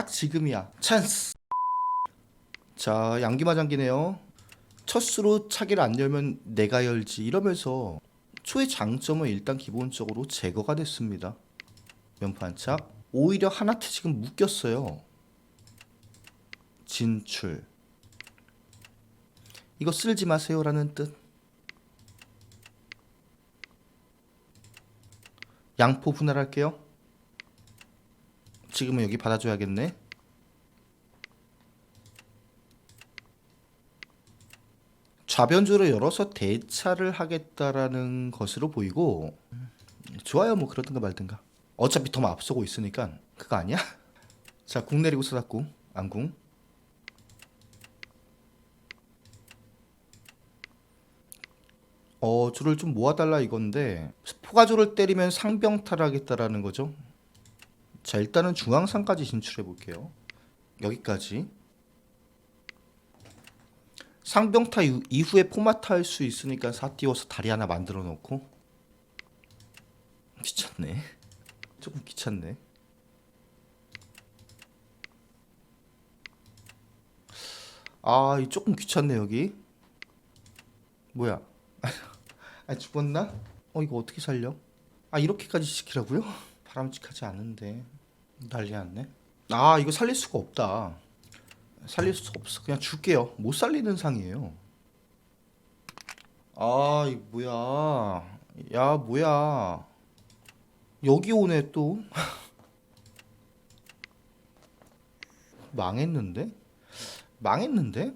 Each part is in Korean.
딱 지금이야. 찬스. 자, 양기마장기네요. 첫 수로 차기를 안 열면 내가 열지 이러면서 초의 장점은 일단 기본적으로 제거가 됐습니다. 면판착. 오히려 하나트 지금 묶였어요. 진출. 이거 쓸지 마세요라는 뜻. 양포 분할할게요. 지금은 여기 받아줘야겠네. 좌변주를 열어서 대차를 하겠다라는 것으로 보이고 음, 좋아요 뭐 그러든가 말든가 어차피 더 앞서고 있으니까 그거 아니야? 자 궁 내리고 쏟았고 안궁 어 줄을 좀 모아달라 이건데 포가조를 때리면 상병 탈하겠다라는 거죠 자 일단은 중앙상까지 진출해 볼게요. 여기까지. 상병타 이후- 이후에 포마타 할 수 있으니까 사 띄워서 다리 하나 만들어 놓고. 귀찮네. 조금 귀찮네. 아이 조금 귀찮네 여기. 뭐야? 아 죽었나? 어 이거 어떻게 살려? 아 이렇게까지 시키라고요? 바람직하지 않은데 난리 났네. 아 이거 살릴 수가 없다. 살릴 수 없어. 그냥 줄게요. 못 살리는 상이에요. 아 이 뭐야. 야 뭐야. 여기 오네 또. 망했는데? 망했는데?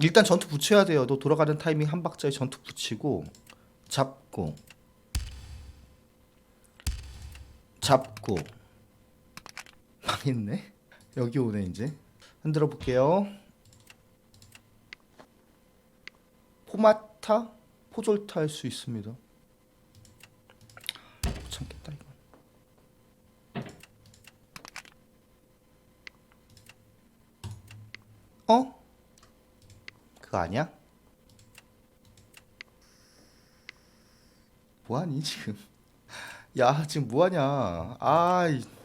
일단 전투 붙여야 돼요. 너 돌아가는 타이밍 한 박자에 전투 붙이고 잡고. 잡고 망했네. 여기 오네 이제. 흔들어 볼게요. 포마타 포졸타 할 수 있습니다. 못 참겠다 이거. 어? 그거 아니야? 뭐하니 지금? 야 지금 뭐하냐? 아이. 네,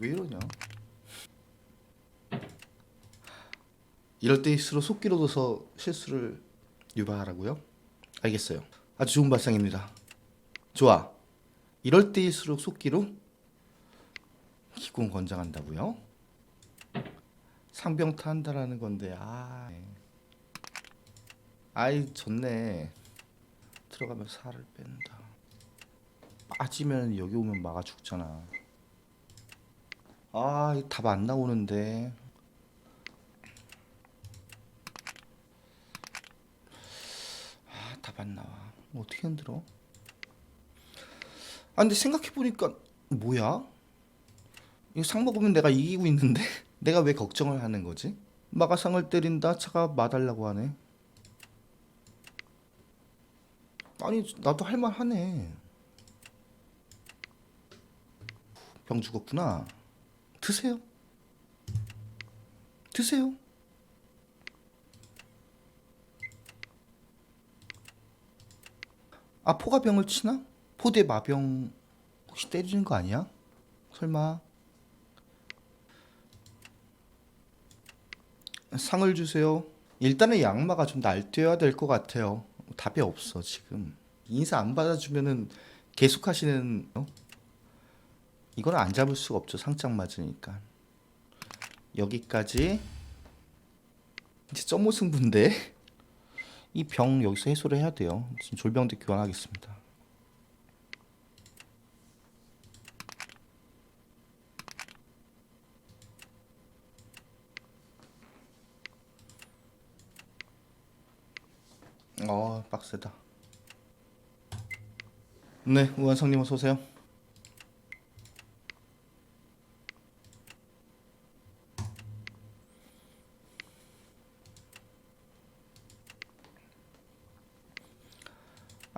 왜 이러냐 이럴 때일수록 속기로 둬서 실수를 유발하라고요? 알겠어요. 아주 좋은 발상입니다. 좋아. 이럴 때일수록 속기로 기공 권장한다고요? 상병타 한다라는 건데 아, 네. 아이 좋네. 들어가면 살을 뺀다. 빠지면 여기 오면 막아 죽잖아. 아, 답 안 나오는데. 답안 나와. 뭐 어떻게 흔들어? 아 근데 생각해 보니까 뭐야? 이거 상 먹으면 내가 이기고 있는데 내가 왜 걱정을 하는 거지? 마가상을 때린다 차가 마달라고 하네. 아니 나도 할만하네. 병 죽었구나. 드세요. 드세요. 아 포가 병을 치나? 포대 마병 혹시 때리는 거 아니야? 설마 상을 주세요. 일단은 양마가 좀 날뛰어야 될 것 같아요. 답이 없어 지금 인사 안 받아주면은 계속 하시는 어? 이건 안 잡을 수가 없죠 상장 맞으니까 여기까지 이제 점오 승부인데 이 병 여기서 해소를 해야 돼요. 지금 졸병대 교환하겠습니다. 어 빡세다. 네 우한성님 어서 오세요.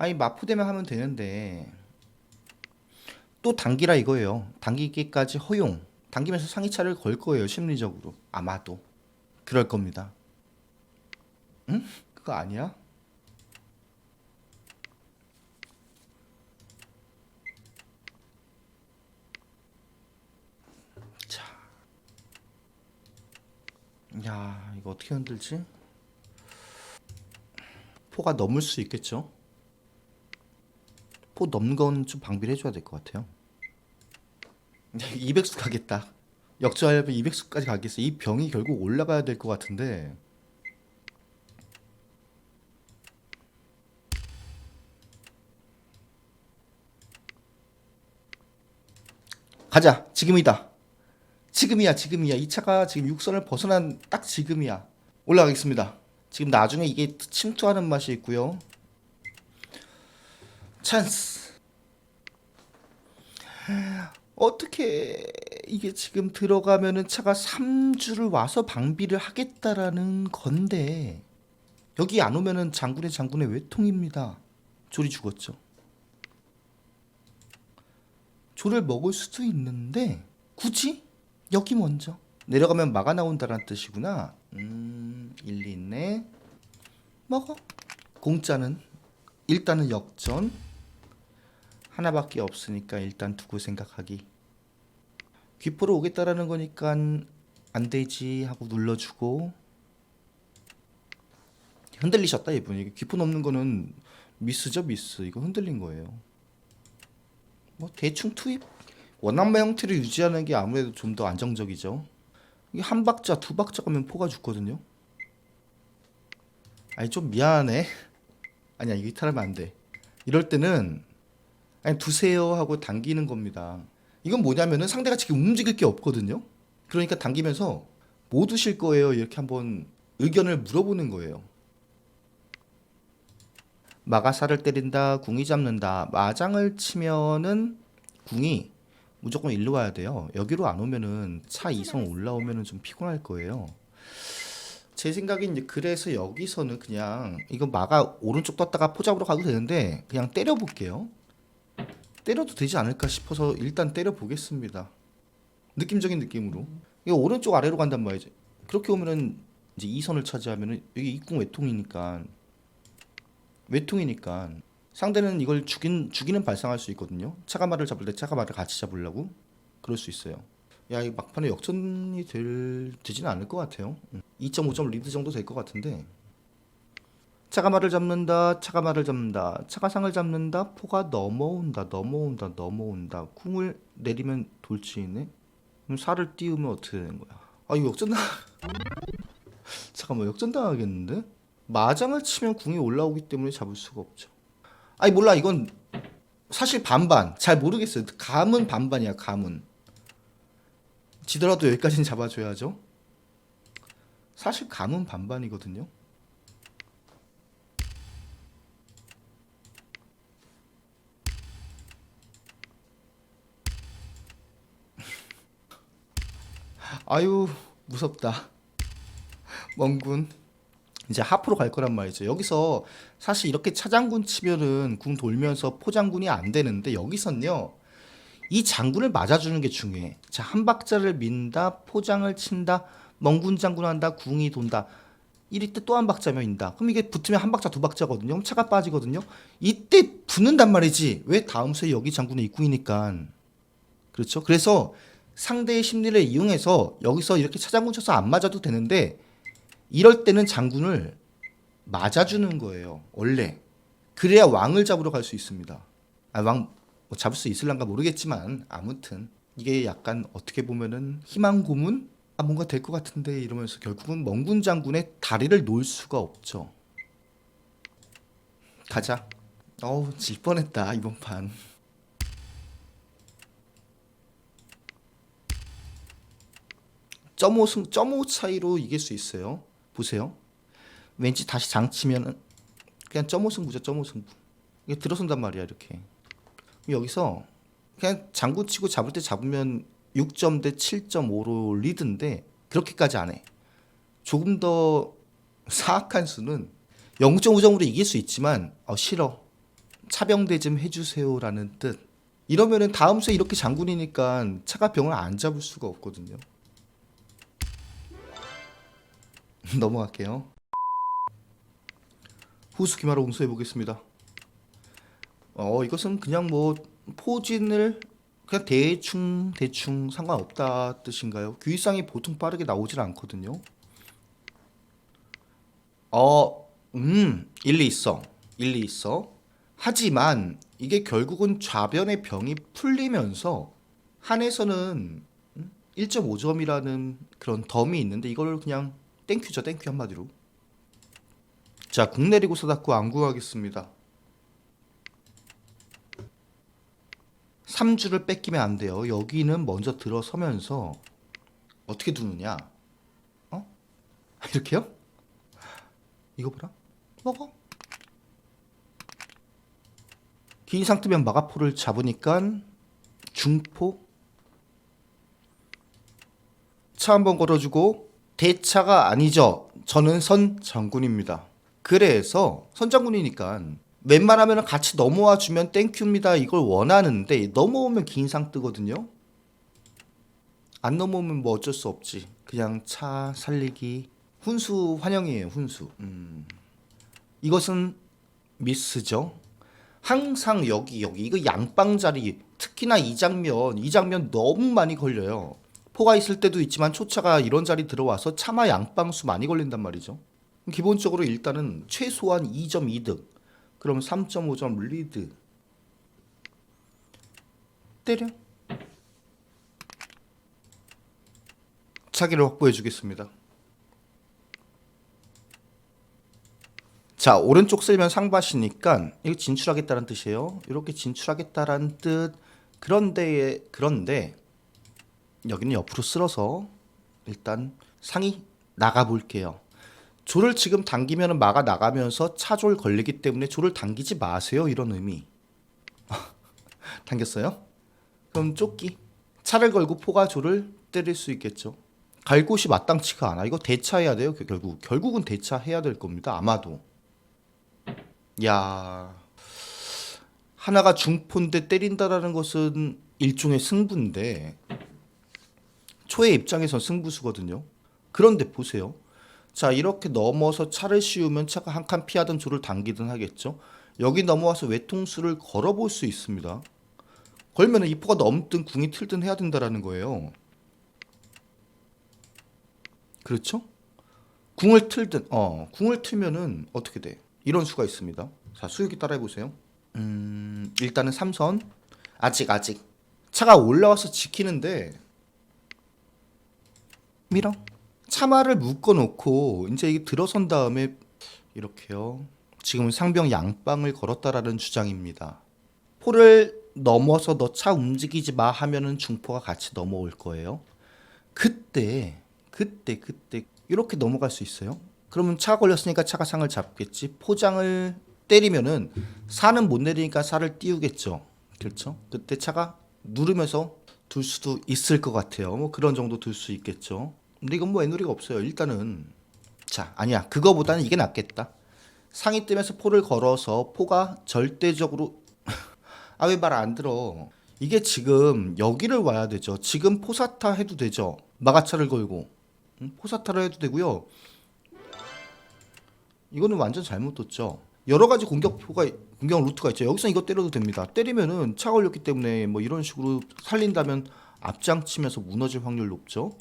아니 마포대면 하면 되는데 또 당기라 이거예요. 당기기까지 허용. 당기면서 상위차를 걸 거예요. 심리적으로 아마도 그럴 겁니다. 응? 그거 아니야? 자, 야 이거 어떻게 흔들지? 포가 넘을 수 있겠죠? 포 넘는 건 좀 방비를 해줘야 될 것 같아요. 200수 가겠다. 역전하려면 200수까지 가겠어. 이 병이 결국 올라가야 될 것 같은데. 가자. 지금이다. 지금이야. 지금이야. 이 차가 지금 육선을 벗어난 딱 지금이야. 올라가겠습니다. 지금 나중에 이게 침투하는 맛이 있고요. 찬스. 어떻게 이게 지금 들어가면은 차가 3주를 와서 방비를 하겠다라는 건데 여기 안 오면은 장군의 장군의 외통입니다. 조리 죽었죠. 조를 먹을 수도 있는데 굳이 여기 먼저 내려가면 막아 나온다는 뜻이구나. 음 일리 있네. 먹어. 공짜는 일단은 역전. 하나밖에 없으니까 일단 두고 생각하기. 귀포로 오겠다라는 거니까 안 되지 하고 눌러주고 흔들리셨다 이분이 귀포 넘는 거는 미스죠 미스 이거 흔들린 거예요. 뭐 대충 투입 원한마 형태를 유지하는 게 아무래도 좀 더 안정적이죠. 이게 한 박자 두 박자 가면 포가 죽거든요. 아니 좀 미안해. 아니야 이탈하면 안 돼. 이럴 때는 아니 두세요 하고 당기는 겁니다. 이건 뭐냐면은 상대가 지금 움직일 게 없거든요. 그러니까 당기면서 뭐 두실 거예요? 이렇게 한번 의견을 물어보는 거예요. 마가사를 때린다, 궁이 잡는다. 마장을 치면은 궁이 무조건 일로 와야 돼요. 여기로 안 오면은 차 이성 올라오면은 좀 피곤할 거예요. 제 생각엔 이제 그래서 여기서는 그냥 이거 마가 오른쪽 떴다가 포잡으로 가도 되는데 그냥 때려 볼게요. 때려도 되지 않을까 싶어서 일단 때려 보겠습니다. 느낌적인 느낌으로. 이거 오른쪽 아래로 간단 말이죠. 그렇게 오면은 이제 이 선을 차지하면은 여기 입궁 외통이니까 외통이니까 상대는 이걸 죽인 죽이는 발상할 수 있거든요. 차가마를 잡을 때 차가마를 같이 잡으려고 그럴 수 있어요. 야, 이 막판에 역전이 될 되지는 않을 것 같아요. 2.5점 리드 정도 될 것 같은데. 차가마를 잡는다, 차가마를 잡는다, 차가 상을 잡는다, 포가 넘어온다, 넘어온다, 넘어온다. 궁을 내리면 돌진이네. 그럼 살을 띄우면 어떻게 되는 거야? 아, 이거 역전 당. 잠깐만, 역전 당하겠는데? 마장을 치면 궁이 올라오기 때문에 잡을 수가 없죠. 아니 몰라, 이건 사실 반반. 잘 모르겠어요. 감은 반반이야, 감은. 지더라도 여기까지는 잡아줘야죠. 사실 감은 반반이거든요. 아유 무섭다. 멍군. 이제 하프로 갈 거란 말이죠. 여기서 사실 이렇게 차장군 치면은 궁 돌면서 포장군이 안 되는데 여기선요. 이 장군을 맞아주는 게 중요해. 자, 한 박자를 민다, 포장을 친다, 멍군 장군 한다, 궁이 돈다. 이럴 때 또 한 박자면 인다. 그럼 이게 붙으면 한 박자, 두 박자거든요. 그럼 차가 빠지거든요. 이때 붙는단 말이지. 왜 다음 수에 여기 장군의 입궁이니까. 그렇죠? 그래서 상대의 심리를 이용해서 여기서 이렇게 차장군 쳐서 안 맞아도 되는데 이럴 때는 장군을 맞아주는 거예요. 원래. 그래야 왕을 잡으러 갈 수 있습니다. 아, 왕, 뭐 잡을 수 있을란가 모르겠지만 아무튼 이게 약간 어떻게 보면은 희망 고문 아 뭔가 될 것 같은데 이러면서 결국은 멍군 장군의 다리를 놓을 수가 없죠. 가자. 어우 질 뻔했다 이번 판. 점오 승 점오 차이로 이길 수 있어요. 보세요. 왠지 다시 장치면은 그냥 점오 승부죠 점오 승부. 이게 들어선단 말이야 이렇게. 여기서 그냥 장구 치고 잡을 때 잡으면 6점 대 7.5로 리드인데 그렇게까지 안 해. 조금 더 사악한 수는 0.5점으로 이길 수 있지만 어, 싫어. 차병대 좀 해주세요라는 뜻. 이러면은 다음 수에 이렇게 장군이니까 차가 병을 안 잡을 수가 없거든요. 넘어갈게요. 후수 기마로 응수해 보겠습니다. 어 이것은 그냥 뭐 포진을 그냥 대충 대충 상관없다 뜻인가요? 규이상이 보통 빠르게 나오질 않거든요. 어, 음, 일리 있어. 일리 있어. 하지만 이게 결국은 좌변의 병이 풀리면서 한에서는 1.5점이라는 그런 덤이 있는데 이걸 그냥 땡큐죠, 땡큐 한마디로. 자, 국 내리고 서닫고 안구하겠습니다. 3주를 뺏기면 안 돼요. 여기는 먼저 들어서면서 어떻게 두느냐? 어? 이렇게요? 이거 보라. 먹어. 긴 이상 뜨면 마가포를 잡으니까 중포 차 한번 걸어주고 대차가 아니죠. 저는 선 장군입니다. 그래서 선 장군이니까 웬만하면 같이 넘어와 주면 땡큐입니다. 이걸 원하는데 넘어오면 긴 이상 뜨거든요. 안 넘어오면 뭐 어쩔 수 없지. 그냥 차 살리기 훈수 환영이에요. 훈수. 음. 이것은 미스죠. 항상 여기 여기 이거 양빵 자리 특히나 이 장면 이 장면 너무 많이 걸려요. 포가 있을 때도 있지만 초차가 이런 자리 들어와서 차마 양빵수 많이 걸린단 말이죠. 기본적으로 일단은 최소한 2점 이득. 그럼 3.5점 리드. 때려. 차기를 확보해 주겠습니다. 자 오른쪽 쓸면 상밭이니까 이거 진출하겠다는 뜻이에요. 이렇게 진출하겠다라는 뜻. 그런데 그런데 여기는 옆으로 쓸어서 일단 상이 나가 볼게요. 조를 지금 당기면 마가 나가면서 차졸 걸리기 때문에 조를 당기지 마세요. 이런 의미. 당겼어요? 그럼 쫓기. 차를 걸고 포가 조를 때릴 수 있겠죠. 갈 곳이 마땅치가 않아. 이거 대차해야 돼요. 결국 결국은 대차해야 될 겁니다. 아마도. 야 하나가 중포인데 때린다라는 것은 일종의 승부인데 초의 입장에선 승부수거든요. 그런데 보세요. 자 이렇게 넘어서 차를 씌우면 차가 한 칸 피하든 조를 당기든 하겠죠. 여기 넘어와서 외통수를 걸어볼 수 있습니다. 걸면은 이포가 넘든 궁이 틀든 해야 된다라는 거예요. 그렇죠? 궁을 틀든 어 궁을 틀면은 어떻게 돼? 이런 수가 있습니다. 자 수육이 따라해 보세요. 음 일단은 삼선 아직 아직 차가 올라와서 지키는데 밀어 차마를 묶어놓고 이제 들어선 다음에 이렇게요. 지금 상병 양빵을 걸었다라는 주장입니다. 포를 넘어서 너 차 움직이지 마 하면은 중포가 같이 넘어올 거예요. 그때 그때 그때 이렇게 넘어갈 수 있어요. 그러면 차 걸렸으니까 차가 상을 잡겠지. 포장을 때리면은 사는 못 내리니까 살을 띄우겠죠. 그렇죠? 그때 차가 누르면서 둘 수도 있을 것 같아요. 뭐 그런 정도 둘 수 있겠죠. 근데 이건 뭐 애누리가 없어요. 일단은 자 아니야 그거보다는 이게 낫겠다. 상이 뜨면서 포를 걸어서 포가 절대적으로 아 왜 말 안 들어? 이게 지금 여기를 와야 되죠. 지금 포사타 해도 되죠. 마가차를 걸고 응? 포사타를 해도 되고요. 이거는 완전 잘못 뒀죠. 여러 가지 공격포가 공격 루트가 있죠. 여기서 이거 때려도 됩니다. 때리면은 차 걸렸기 때문에 뭐 이런 식으로 살린다면 앞장치면서 무너질 확률 높죠.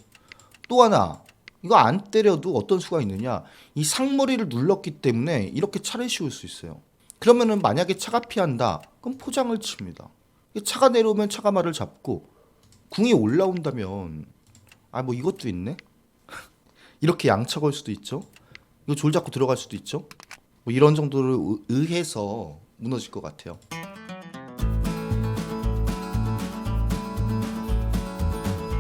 또 하나 이거 안 때려도 어떤 수가 있느냐? 이 상머리를 눌렀기 때문에 이렇게 차를 씌울 수 있어요. 그러면은 만약에 차가 피한다 그럼 포장을 칩니다. 이 차가 내려오면 차가 말을 잡고 궁이 올라온다면 아 뭐 이것도 있네? 이렇게 양차 걸 수도 있죠? 이거 졸 잡고 들어갈 수도 있죠? 뭐 이런 정도를 의- 의해서 무너질 것 같아요